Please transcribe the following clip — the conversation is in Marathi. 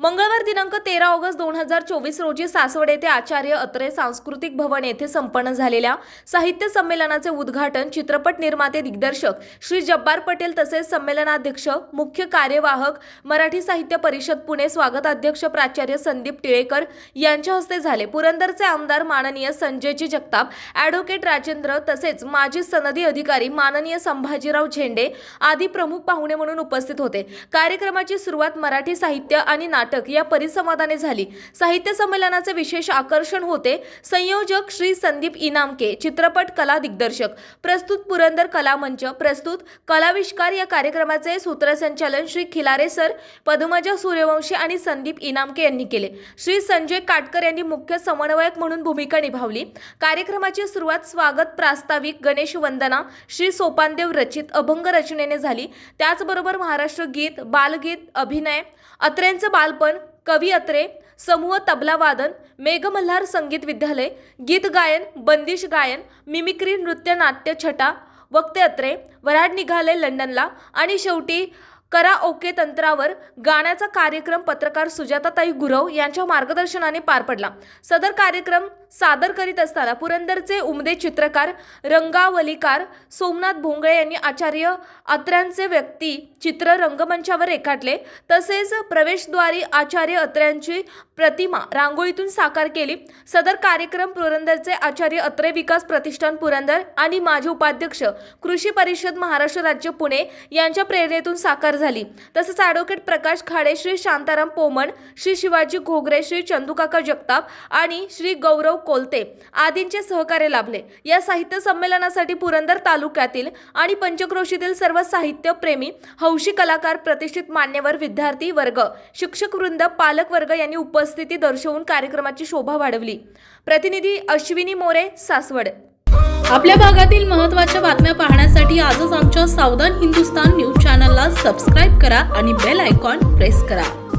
मंगळवार दिनांक तेरा ऑगस्ट दोन हजार चोवीस रोजी सासवड येथे आचार्य अत्रे सांस्कृतिक भवन येथे संपन्न झालेल्या साहित्य संमेलनाचे उद्घाटन चित्रपट निर्माते दिग्दर्शक श्री जब्बार पटेल तसेच संमेलनाध्यक्ष मुख्य कार्यवाहक मराठी साहित्य परिषद पुणे स्वागताध्यक्ष प्राचार्य संदीप टिळेकर यांच्या हस्ते झाले. पुरंदरचे आमदार माननीय संजयजी जगताप ॲडव्होकेट राजेंद्र तसेच माजी सनदी अधिकारी माननीय संभाजीराव झेंडे आदी प्रमुख पाहुणे म्हणून उपस्थित होते. कार्यक्रमाची सुरुवात मराठी साहित्य आणि नाटक या परिसंवादाने झाली. साहित्य संमेलनाचे विशेष आकर्षण होते. संयोजक श्री संदीप इनामके चित्रपट कला दिग्दर्शक प्रस्तुत पुरंदर कला मंच प्रस्तुत कलाविष्कार या कार्यक्रमाचे सूत्रसंचालन श्री खिलारे सर पद्मजा सूर्यवंशी आणि संदीप इनामके यांनी केले. श्री संजय काटकर यांनी मुख्य समन्वयक म्हणून भूमिका निभावली. कार्यक्रमाची सुरुवात स्वागत प्रास्ताविक गणेश वंदना श्री सोपानदेव रचित अभंग रचनेने झाली. त्याचबरोबर महाराष्ट्र गीत बालगीत अभिनय अत्र्यांचं अध्यापन कवी अत्रे समूह तबला वादन मेघमल्हार संगीत विद्यालय गीत गायन बंदिश गायन मिमिक्री नृत्य नाट्य छटा वक्ते अत्रे वराड निघाले लंडनला आणि शेवटी करा ओके तंत्रावर गाण्याचा कार्यक्रम पत्रकार सुजाताताई गुरव यांच्या मार्गदर्शनाने पार पडला. सदर कार्यक्रम सादर करीत असताना पुरंदरचे उमदे चित्रकार रंगावलीकार सोमनाथ भोंगळे यांनी आचार्य अत्र्यांचे व्यक्ती चित्र रंगमंचावर रेखाटले. तसेच प्रवेशद्वारी आचार्य अत्र्यांची प्रतिमा रांगोळीतून साकार केली. सदर कार्यक्रम पुरंदरचे आचार्य अत्रे विकास प्रतिष्ठान पुरंदर आणि माजी उपाध्यक्ष कृषी परिषद महाराष्ट्र राज्य पुणे यांच्या प्रेरणेतून साकार झाली. तसेच ॲडव्होकेट प्रकाश खाडे श्री शांताराम पोमण श्री शिवाजी घोगरे श्री चंदुकाका जगताप आणि श्री गौरव कोलते आदींचे सहकार्य लाभले. या साहित्य संमेलनासाठी पुरंदर तालुक्यातील आणि पंचक्रोशीतील सर्व साहित्य प्रेमी हौशी कलाकार प्रतिष्ठित मान्यवर विद्यार्थी वर्ग शिक्षक वृंद पालक वर्ग यांनी उपस्थिती दर्शवून कार्यक्रमाची शोभा वाढवली. प्रतिनिधी अश्विनी मोरे सासवड. आपल्या भागातील महत्त्वाच्या बातम्या पाहण्यासाठी आजच आमच्या सावधान हिंदुस्तान न्यूज चॅनलला सबस्क्राईब करा आणि बेल आयकॉन प्रेस करा.